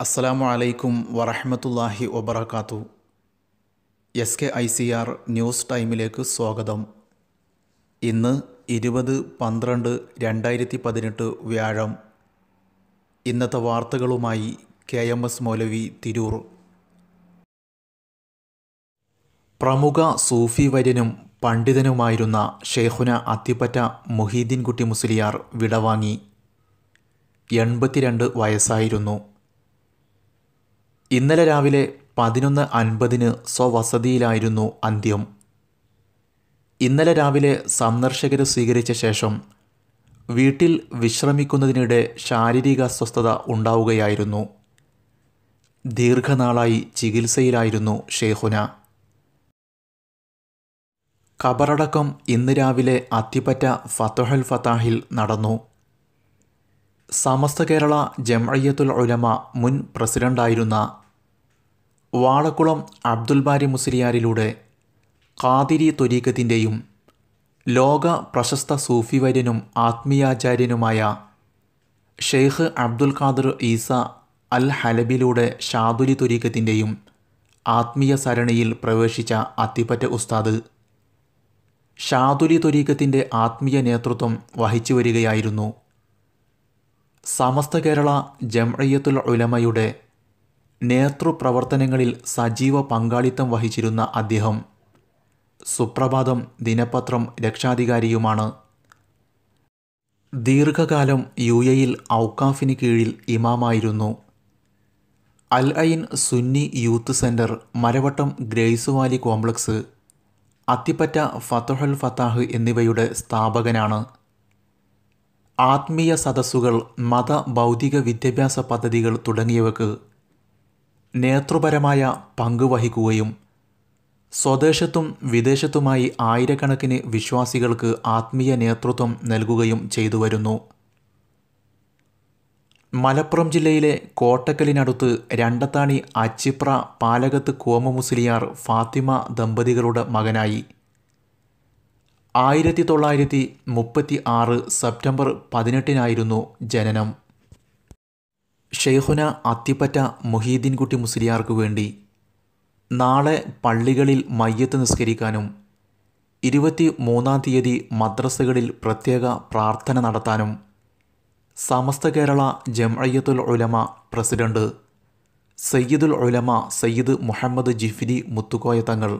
അസ്സലാമു അലൈക്കും വറഹമത്തല്ലാഹി വബർക്കാത്തു S K I C R news ടൈമിലേക്ക് സ്വാഗതം. ഇന്ന് ഇരുപത് പന്ത്രണ്ട് രണ്ടായിരത്തി പതിനെട്ട് വ്യാഴം. ഇന്നത്തെ വാർത്തകളുമായി K M S Maulavi Tirur. പ്രമുഖ സൂഫി വര്യനും പണ്ഡിതനുമായിരുന്ന ഷെയ്ഖുന അത്തിപ്പറ്റ മുഹീദ്ദീൻ കുട്ടി മുസ്ലിയാർ വിടവാങ്ങി. എൺപത്തിരണ്ട് വയസ്സായിരുന്നു. ഇന്നലെ രാവിലെ പതിനൊന്ന് അൻപതിന് സ്വവസതിയിലായിരുന്നു അന്ത്യം. ഇന്നലെ രാവിലെ സന്ദർശകർ സ്വീകരിച്ച ശേഷം വീട്ടിൽ വിശ്രമിക്കുന്നതിനിടെ ശാരീരിക അസ്വസ്ഥത ഉണ്ടാവുകയായിരുന്നു. ദീർഘനാളായി ചികിത്സയിലായിരുന്നു ഷേഹുന ഖബറടക്കം ഇന്ന് രാവിലെ അത്തിപ്പറ്റ ഫത്തുഹൽ ഫത്താഹിൽ നടന്നു. സമസ്ത കേരള ജംഅയ്യത്തുൽ ഉലമ മുൻ പ്രസിഡന്റായിരുന്ന വാളക്കുളം അബ്ദുൽ ബാരി മുസ്ലിയാരിലൂടെ കാതിരി ത്വരീഖത്തിന്റെയും ലോക പ്രശസ്ത സൂഫി വര്യനും ആത്മീയാചാര്യനുമായ ഷെയ്ഖ് അബ്ദുൽ ഖാദർ ഈസ അൽ ഹലബിലൂടെ ഷാദുലി ത്വരീഖത്തിന്റെയും ആത്മീയ സരണിയിൽ പ്രവേശിച്ച അത്തിപ്പറ്റ ഉസ്താദ് ഷാദുലി ത്വരീഖത്തിന്റെ ആത്മീയ നേതൃത്വം വഹിച്ചു വരികയായിരുന്നു. സമസ്ത കേരള ജംഅയ്യത്തുൽ ഉലമയുടെ നേതൃപ്രവർത്തനങ്ങളിൽ സജീവ പങ്കാളിത്തം വഹിച്ചിരുന്ന അദ്ദേഹം സുപ്രഭാതം ദിനപത്രം രക്ഷാധികാരിയുമാണ്. ദീർഘകാലം യു എയിൽ ഔക്കാഫിന് കീഴിൽ ഇമാമായിരുന്നു. Al Ain Sunni youth centre Maravattam Grace Valley complex Athippatta Fathuhal Fathah എന്നിവയുടെ സ്ഥാപകനാണ്. ആത്മീയ സദസ്സുകൾ മത ഭൗതിക വിദ്യാഭ്യാസ പദ്ധതികൾ തുടങ്ങിയവക്ക് നേതൃപരമായ പങ്കുവഹിക്കുകയും സ്വദേശത്തും വിദേശത്തുമായി ആയിരക്കണക്കിന് വിശ്വാസികൾക്ക് ആത്മീയ നേതൃത്വം നൽകുകയും ചെയ്തു വരുന്നു. മലപ്പുറം ജില്ലയിലെ കോട്ടക്കലിനടുത്ത് രണ്ടത്താണി അച്ചിപ്ര പാലകത്ത് കോമ മുസ്ലിയാർ ഫാത്തിമ ദമ്പതികളുടെ മകനായി. ആയിരത്തി തൊള്ളായിരത്തി മുപ്പത്തി ആറ് സെപ്റ്റംബർ പതിനെട്ടിനായിരുന്നു ജനനം. ഷെയ്ഖുന അത്തിപ്പറ്റ മുഹീദ്ദീൻകുട്ടി മുസ്ലിയാർക്ക് വേണ്ടി നാളെ പള്ളികളിൽ മയ്യത്ത് നിസ്കരിക്കാനും ഇരുപത്തി മൂന്നാം തീയതി മദ്രസകളിൽ പ്രത്യേക പ്രാർത്ഥന നടത്താനും സമസ്ത കേരള ജംഅയ്യത്തുൽ ഉലമ പ്രസിഡന്റ് സയ്യിദുൽ ഉലമ സയ്യിദ് മുഹമ്മദ് ജിഫ്രി മുത്തുക്കോയ തങ്ങൾ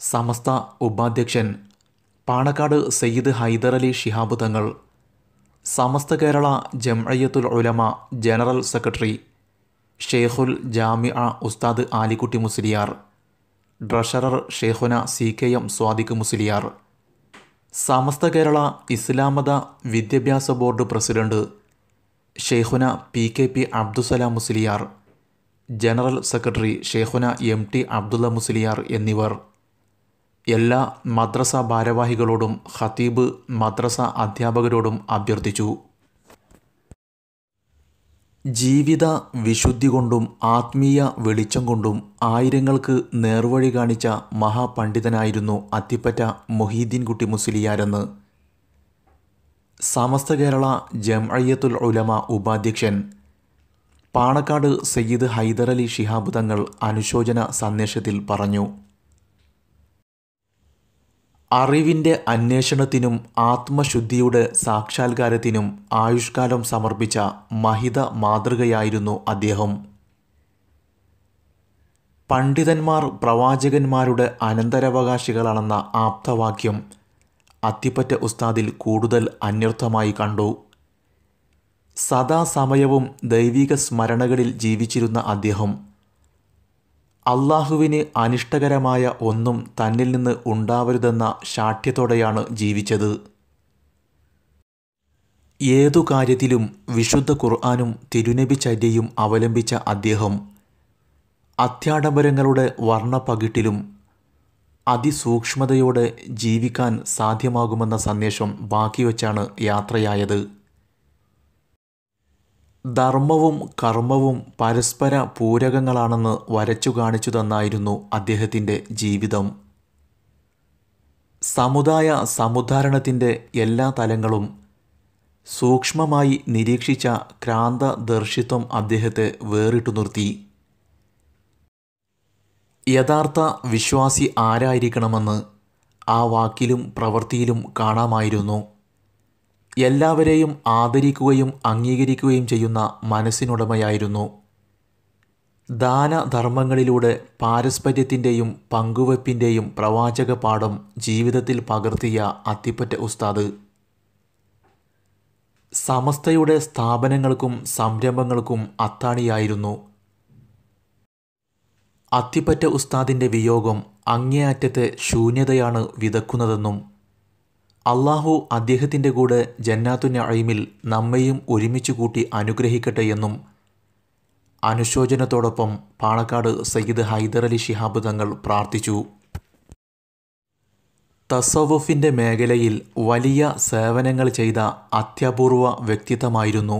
സമസ്ത ഉപാധ്യക്ഷൻ Panakkad Sayyid Hyder Ali Shihab Thangal Samastha Kerala Jamiyyathul Ulama general secretary Shaikhul Jamia Ustad Alikutty Musliyar treasurer Shaikhuna C K M Swadiq Musliyar Samastha Kerala Islamatha Vidyabhyasa board president Shaikhuna P K P Abdussalam Musliyar general secretary Shaikhuna M T Abdulla Musliyar എന്നിവർ. എല്ലാ മദ്രസ ഭാരവാഹികളോടും ഖത്തീബ് മദ്രസ അധ്യാപകരോടും അഭ്യർത്ഥിച്ചു. ജീവിത വിശുദ്ധി കൊണ്ടും ആത്മീയ വെളിച്ചം കൊണ്ടും ആയിരങ്ങൾക്ക് നേർവഴി കാണിച്ച മഹാപണ്ഡിതനായിരുന്നു അത്തിപ്പറ്റ മൊഹീദ്ദീൻ കുട്ടി മുസ്ലിയാരെന്ന്. സമസ്ത കേരള ജംഅയ്യത്തുൽ ഉലമ ഉപാധ്യക്ഷൻ പാണക്കാട് സയ്യിദ് ഹൈദരലി ഷിഹാബ് തങ്ങൾ അനുശോചന സന്ദേശത്തിൽ പറഞ്ഞു. അറിവിന്റെ അന്വേഷണത്തിനും ആത്മശുദ്ധിയുടെ സാക്ഷാത്കാരത്തിനും ആയുഷ്കാലം സമർപ്പിച്ച മഹിത മാതൃകയായിരുന്നു അദ്ദേഹം. പണ്ഡിതന്മാർ പ്രവാചകന്മാരുടെ അനന്തരവകാശികളാണെന്ന ആപ്തവാക്യം അത്തിപ്പറ്റ ഉസ്താദിൽ കൂടുതൽ അന്യർത്ഥമായി കണ്ടു. സദാസമയവും ദൈവിക സ്മരണകളിൽ ജീവിച്ചിരുന്ന അദ്ദേഹം അള്ളാഹുവിന് അനിഷ്ടകരമായ ഒന്നും തന്നിൽ നിന്ന് ഉണ്ടാവരുതെന്ന ശാഠ്യത്തോടെയാണ് ജീവിച്ചത്. ഏതു കാര്യത്തിലും വിശുദ്ധ ഖുർആാനും തിരുനബി ചര്യയും അവലംബിച്ച അദ്ദേഹം അത്യാഡംബരങ്ങളുടെ വർണപ്പകിട്ടിലും അതിസൂക്ഷ്മതയോടെ ജീവിക്കാൻ സാധ്യമാകുമെന്ന സന്ദേശം ബാക്കിവച്ചാണ് യാത്രയായത്. ധർമ്മവും കർമ്മവും പരസ്പര പൂരകങ്ങളാണെന്ന് വരച്ചു കാണിച്ചു തന്നായിരുന്നു അദ്ദേഹത്തിന്റെ ജീവിതം. സമുദായ സമുദ്ധാരണത്തിന്റെ എല്ലാ തലങ്ങളും സൂക്ഷ്മമായി നിരീക്ഷിച്ച ക്രാന്തദർശിത്വം അദ്ദേഹത്തെ വേറിട്ടു നിർത്തി. യഥാർത്ഥ വിശ്വാസി ആരായിരിക്കണമെന്ന് ആ വാക്കിലും പ്രവൃത്തിയിലും കാണാമായിരുന്നു. എല്ലാവരെയും ആദരിക്കുകയും അംഗീകരിക്കുകയും ചെയ്യുന്ന മനസ്സിനുടമയായിരുന്നു. ദാനധർമ്മങ്ങളിലൂടെ പാരസ്പര്യത്തിന്റെയും പങ്കുവെപ്പിന്റെയും പ്രവാചക പാഠം ജീവിതത്തിൽ പകർത്തിയ അത്തിപ്പറ്റ ഉസ്താദ്. സമസ്തയുടെ സ്ഥാപനങ്ങൾക്കും സംരംഭങ്ങൾക്കും അത്താണിയായിരുന്നു. അത്തിപ്പറ്റ ഉസ്താദിന്റെ വിയോഗം അങ്ങേയറ്റത്തെ ശൂന്യതയാണ് വിതക്കുന്നതെന്നും അള്ളാഹു അദ്ദേഹത്തിന്റെ കൂടെ ജന്നാത്തു നഴിമിൽ നമ്മയും ഒരുമിച്ച് കൂട്ടി അനുഗ്രഹിക്കട്ടെ എന്നും അനുശോചനത്തോടൊപ്പം പാണക്കാട് സയ്യിദ് ഹൈദർ അലി ശിഹാബ് തങ്ങൾ പ്രാർത്ഥിച്ചു. തസവുഫിന്റെ മേഖലയിൽ വലിയ സേവനങ്ങൾ ചെയ്ത അത്യപൂർവ വ്യക്തിത്വമായിരുന്നു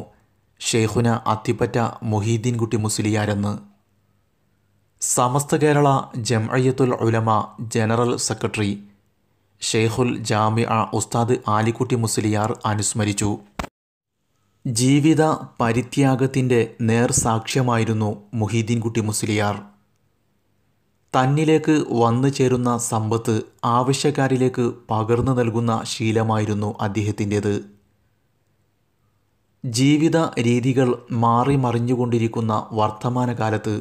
ഷെയ്ഖുന അത്തിപ്പറ്റ മൊഹീദ്ദീൻകുട്ടി മുസ്ലിയാരെന്ന്. സമസ്ത കേരള ജംഅയ്യത്തുൽ ഉലമ ജനറൽ സെക്രട്ടറി ഷെയ്ഖുൽ ജാമിഅ ഉസ്താദ് ആലിക്കുട്ടി മുസ്ലിയാർ അനുസ്മരിച്ചു. ജീവിത പരിത്യാഗത്തിന്റെ നേർസാക്ഷ്യമായിരുന്നു മുഹീദീൻകുട്ടി മുസ്ലിയാർ. തന്നിലേക്ക് വന്നു ചേരുന്ന സമ്പത്ത് ആവശ്യക്കാരിലേക്ക് പകർന്നു നൽകുന്ന ശീലമായിരുന്നു അദ്ദേഹത്തിന്റേത്. ജീവിത രീതികൾ മാറി മറിഞ്ഞുകൊണ്ടിരിക്കുന്ന വർത്തമാനകാലത്ത്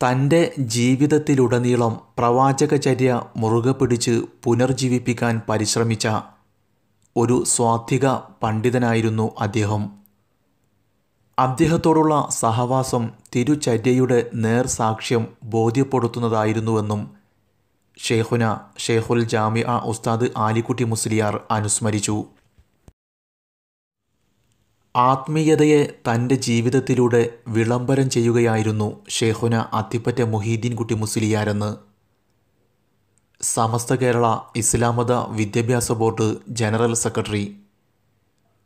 തന്റെ ജീവിതത്തിലുടനീളം പ്രവാചകചര്യ മുറുകെ പിടിച്ച് പുനർജീവിപ്പിക്കാൻ പരിശ്രമിച്ച ഒരു സ്വാത്വിക പണ്ഡിതനായിരുന്നു അദ്ദേഹം. അദ്ദേഹത്തോടുള്ള സഹവാസം തിരുചര്യയുടെ നേർസാക്ഷ്യം ബോധ്യപ്പെടുത്തുന്നതായിരുന്നുവെന്നും ഷെയ്ഖുന ഷെയ്ഖുൽ ജാമിഅ ഉസ്താദ് ആലിക്കുട്ടി മുസ്ലിയാർ അനുസ്മരിച്ചു. ആത്മീയതയെ തന്റെ ജീവിതത്തിലൂടെ വിളംബരം ചെയ്യുകയായിരുന്നു ഷെയ്ഖുന അത്തിപ്പറ്റ മൊഹീദ്ദീൻ കുട്ടി മുസ്ലിയാരെന്ന്. Samastha Kerala Islamatha Vidyabhyasa board general secretary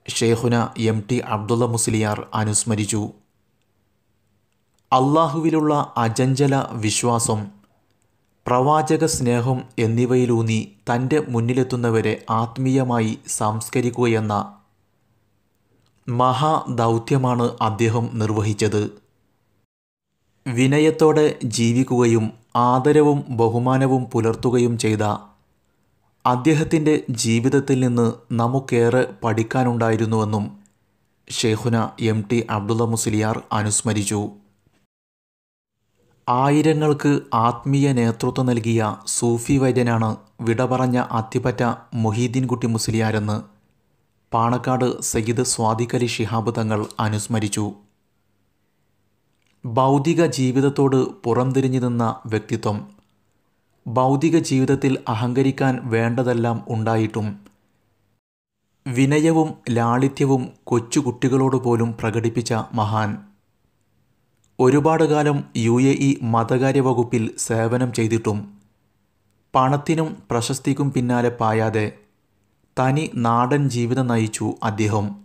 Shaikhuna M T Abdulla Musliyar അനുസ്മരിച്ചു. അള്ളാഹുവിലുള്ള അജഞ്ചല വിശ്വാസം പ്രവാചക സ്നേഹം എന്നിവയിലൂന്നി തന്റെ മുന്നിലെത്തുന്നവരെ ആത്മീയമായി സംസ്കരിക്കുകയെന്ന മഹാദൗത്യമാണ് അദ്ദേഹം നിർവഹിച്ചത്. വിനയത്തോടെ ജീവിക്കുകയും ആദരവും ബഹുമാനവും പുലർത്തുകയും ചെയ്ത അദ്ദേഹത്തിന്റെ ജീവിതത്തിൽ നിന്ന് നമുക്കേറെ പഠിക്കാനുണ്ടായിരുന്നുവെന്നും ഷെയ്ഖുന എം ടി അബ്ദുള്ള മുസ്ലിയാർ അനുസ്മരിച്ചു. ആയിരങ്ങൾക്ക് ആത്മീയ നേതൃത്വം നൽകിയ സൂഫി വൈദ്യനാണ് വിട പറഞ്ഞ അത്തിപ്പറ്റ മൊഹീദ്ദീൻ കുട്ടി മുസ്ലിയാരെന്ന് പാണക്കാട് സയ്യിദ് സ്വാദിഖലി ഷിഹാബ് തങ്ങൾ അനുസ്മരിച്ചു. ഭൗതിക ജീവിതത്തോട് പുറംതിരിഞ്ഞു നിന്ന വ്യക്തിത്വം. ഭൗതിക ജീവിതത്തിൽ അഹങ്കരിക്കാൻ വേണ്ടതെല്ലാം ഉണ്ടായിട്ടും വിനയവും ലാളിത്യവും കൊച്ചുകുട്ടികളോട് പോലും പ്രകടിപ്പിച്ച മഹാൻ. ഒരുപാട് കാലം യു എ ഇ മതകാര്യ വകുപ്പിൽ സേവനം ചെയ്തിട്ടും പണത്തിനും പ്രശസ്തിക്കും പിന്നാലെ പായാതെ തനി നാടൻ ജീവിതം നയിച്ചു അദ്ദേഹം.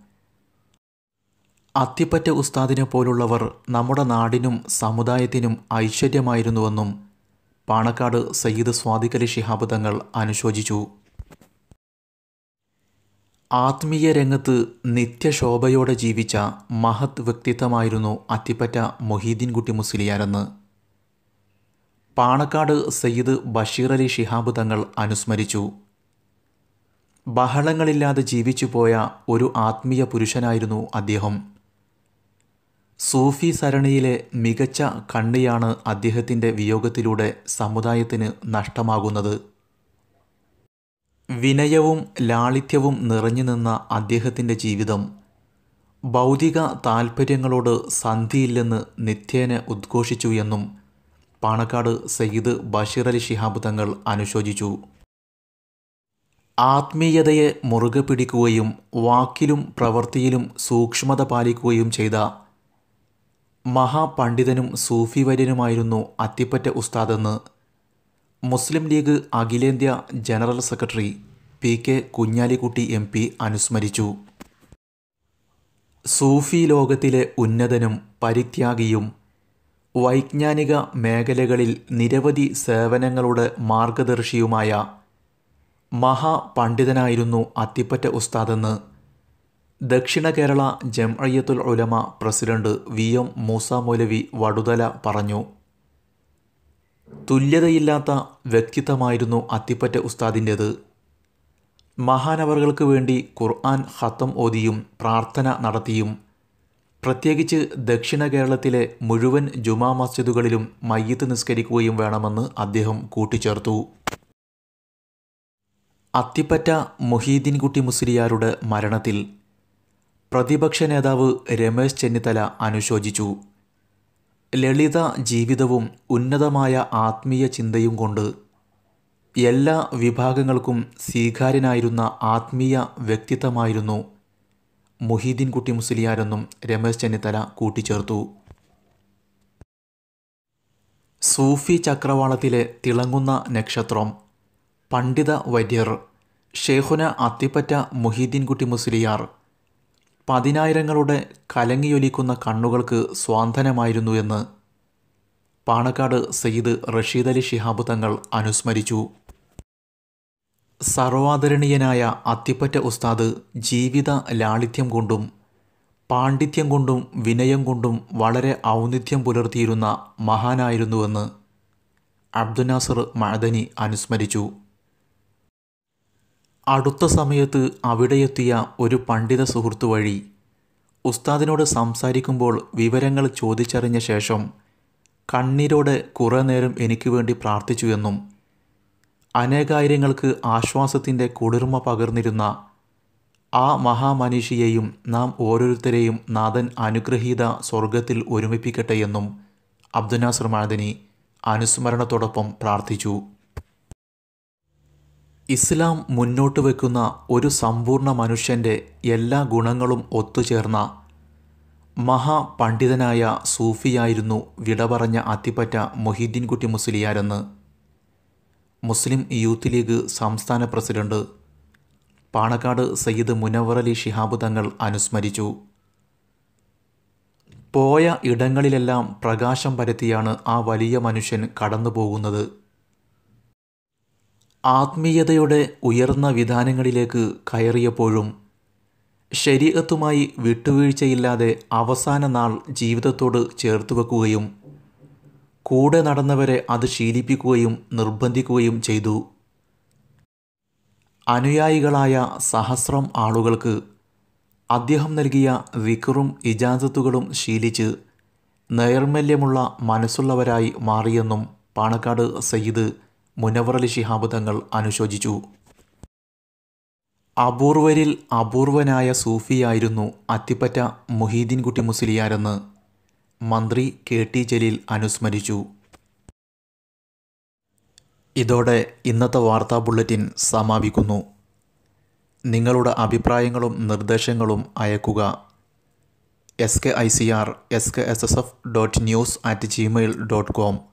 അത്തിപ്പറ്റ ഉസ്താദിനെ പോലുള്ളവർ നമ്മുടെ നാടിനും സമുദായത്തിനും ഐശ്വര്യമായിരുന്നുവെന്നും പാണക്കാട് സയ്യിദ് സ്വാദിഖലി ശിഹാബ് തങ്ങൾ അനുശോചിച്ചു. ആത്മീയ രംഗത്ത് നിത്യശോഭയോടെ ജീവിച്ച മഹത് വ്യക്തിത്വമായിരുന്നു അത്തിപ്പറ്റ മൊഹീദ്ദീൻകുട്ടി മുസ്ലിയാരെന്ന്. പാണക്കാട് സയ്യിദ് ബഷീർ അലി ശിഹാബ് തങ്ങൾ അനുസ്മരിച്ചു. ബഹളങ്ങളില്ലാതെ ജീവിച്ചുപോയ ഒരു ആത്മീയ പുരുഷനായിരുന്നു അദ്ദേഹം. സൂഫി സരണിയിലെ മികച്ച കണ്ണിയാണ് അദ്ദേഹത്തിന്റെ വിയോഗത്തിലൂടെ സമുദായത്തിന് നഷ്ടമാകുന്നത്. വിനയവും ലാളിത്യവും നിറഞ്ഞു നിന്ന അദ്ദേഹത്തിന്റെ ജീവിതം ഭൗതിക താൽപ്പര്യങ്ങളോട് സന്ധിയില്ലെന്ന് നിത്യേന ഉദ്ഘോഷിച്ചു എന്നും പാണക്കാട് സയ്യിദ് ബഷീർ അലി ശിഹാബ് തങ്ങൾ അനുശോചിച്ചു. ആത്മീയതയെ മുറുകെ പിടിക്കുകയും വാക്കിലും പ്രവൃത്തിയിലും സൂക്ഷ്മത പാലിക്കുകയും ചെയ്ത മഹാപണ്ഡിതനും സൂഫി വര്യനുമായിരുന്നു അത്തിപ്പറ്റ ഉസ്താദെന്ന് മുസ്ലിം ലീഗ് അഖിലേന്ത്യാ general secretary P K Kunhalikutty M P അനുസ്മരിച്ചു. സൂഫി ലോകത്തിലെ ഉന്നതനും പരിത്യാഗിയും വൈജ്ഞാനിക മേഖലകളിൽ നിരവധി സേവനങ്ങളുടെ മാർഗദർശിയുമായ മഹാപണ്ഡിതനായിരുന്നു Athippatta ഉസ്താദെന്ന് Dakshina Kerala Jamiyyathul Ulama president V M Moosa Maulavi Vaduthala പറഞ്ഞു. തുല്യതയില്ലാത്ത വ്യക്തിത്വമായിരുന്നു അത്തിപ്പറ്റ ഉസ്താദിന്റേത്. മഹാനവറുകൾക്ക് വേണ്ടി ഖുർആൻ ഹത്തം ഓതിയും പ്രാർത്ഥന നടത്തിയും പ്രത്യേകിച്ച് ദക്ഷിണ കേരളത്തിലെ മുഴുവൻ ജുമാ മസ്ജിദുകളിലും മയ്യത്ത് നിസ്കരിക്കുകയും വേണമെന്ന് അദ്ദേഹം കൂട്ടിച്ചേർത്തു. അത്തിപ്പറ്റ മൊഹീദ്ദീൻകുട്ടി മുസ്ലിയാരുടെ മരണത്തിൽ പ്രതിപക്ഷ നേതാവ് രമേശ് ചെന്നിത്തല അനുശോചിച്ചു. ലളിത ജീവിതവും ഉന്നതമായ ആത്മീയ ചിന്തയും കൊണ്ട് എല്ലാ വിഭാഗങ്ങൾക്കും സ്വീകാര്യനായിരുന്ന ആത്മീയ വ്യക്തിത്വമായിരുന്നു മുഹീദ്ദീൻകുട്ടി മുസ്ലിയാരെന്നും രമേശ് ചെന്നിത്തല കൂട്ടിച്ചേർത്തു. സൂഫി ചക്രവാളത്തിലെ തിളങ്ങുന്ന നക്ഷത്രം പണ്ഡിത വര്യർ ഷേഖുന അത്തിപ്പറ്റ മുഹീദ്ദീൻകുട്ടി മുസ്ലിയാർ പതിനായിരങ്ങളുടെ കലങ്ങിയൊലിക്കുന്ന കണ്ണുകൾക്ക് സ്വാന്തനമായിരുന്നു എന്ന് പാണക്കാട് സയ്യിദ് റഷീദ് അലി ഷിഹാബ് തങ്ങൾ അനുസ്മരിച്ചു. സർവാദരണീയനായ അത്തിപ്പറ്റ ഉസ്താദ് ജീവിത ലാളിത്യം കൊണ്ടും പാണ്ഡിത്യം കൊണ്ടും വിനയം കൊണ്ടും വളരെ ഔന്നിത്യം പുലർത്തിയിരുന്ന മഹാനായിരുന്നുവെന്ന് അബ്ദുനാസർ മഅദനി അനുസ്മരിച്ചു. അടുത്ത സമയത്ത് അവിടെയെത്തിയ ഒരു പണ്ഡിത സുഹൃത്തു വഴി ഉസ്താദിനോട് സംസാരിക്കുമ്പോൾ വിവരങ്ങൾ ചോദിച്ചറിഞ്ഞ ശേഷം കണ്ണീരോടെ കുറേ നേരം എനിക്ക് വേണ്ടി പ്രാർത്ഥിച്ചു എന്നും അനേകായിരങ്ങൾക്ക് ആശ്വാസത്തിന്റെ കുളിർമ പകർന്നിരുന്ന ആ മഹാമനീഷിയെയും നാം ഓരോരുത്തരെയും നാഥൻ അനുഗ്രഹീത സ്വർഗത്തിൽ ഒരുമിപ്പിക്കട്ടെ എന്നും അബ്ദുനാസർ മാദനി അനുസ്മരണത്തോടൊപ്പം പ്രാർത്ഥിച്ചു. ഇസ്ലാം മുന്നോട്ട് വെക്കുന്ന ഒരു സമ്പൂർണ മനുഷ്യന്റെ എല്ലാ ഗുണങ്ങളും ഒത്തുചേർന്ന മഹാപണ്ഡിതനായ സൂഫിയായിരുന്നു വിട പറഞ്ഞ അത്തിപ്പറ്റ മൊഹീദ്ദീൻകുട്ടി മുസ്ലിയാരെന്ന് മുസ്ലിം യൂത്ത് ലീഗ് സംസ്ഥാന പ്രസിഡന്റ് പാണക്കാട് സയ്യിദ് മുനവർ അലി ശിഹാബ് തങ്ങൾ അനുസ്മരിച്ചു. പോയ ഇടങ്ങളിലെല്ലാം പ്രകാശം പരത്തിയാണ് ആ വലിയ മനുഷ്യൻ കടന്നു പോകുന്നത് ആത്മീയതയുടെ ഉയർന്ന വിധാനങ്ങളിലേക്ക് കയറിയപ്പോഴും ശരീരത്തുമായി വിട്ടുവീഴ്ചയില്ലാതെ അവസാന നാൾ ജീവിതത്തോട് ചേർത്ത് വെക്കുകയും കൂടെ നടന്നവരെ അത് ശീലിപ്പിക്കുകയും നിർബന്ധിക്കുകയും ചെയ്തു. അനുയായികളായ സഹസ്രം ആളുകൾക്ക് അദ്ദേഹം നൽകിയ വിക്കറും ഇജാസത്തുകളും ശീലിച്ച് നൈർമല്യമുള്ള മനസ്സുള്ളവരായി മാറിയെന്നും പാണക്കാട് സയ്യിദ് മുനവർ അലി ശിഹാബ് തങ്ങൾ അനുശോചിച്ചു. അപൂർവരിൽ അപൂർവനായ സൂഫിയായിരുന്നു അത്തിപ്പറ്റ മുഹീദ്ദീൻകുട്ടി മുസ്ലിയാരെന്ന് മന്ത്രി കെ ടി ജലീൽ അനുസ്മരിച്ചു. ഇതോടെ ഇന്നത്തെ വാർത്താ ബുള്ളറ്റിൻ സമാപിക്കുന്നു. നിങ്ങളുടെ അഭിപ്രായങ്ങളും നിർദ്ദേശങ്ങളും അയക്കുക. S K I C R S K S S F dot news at Gmail dot com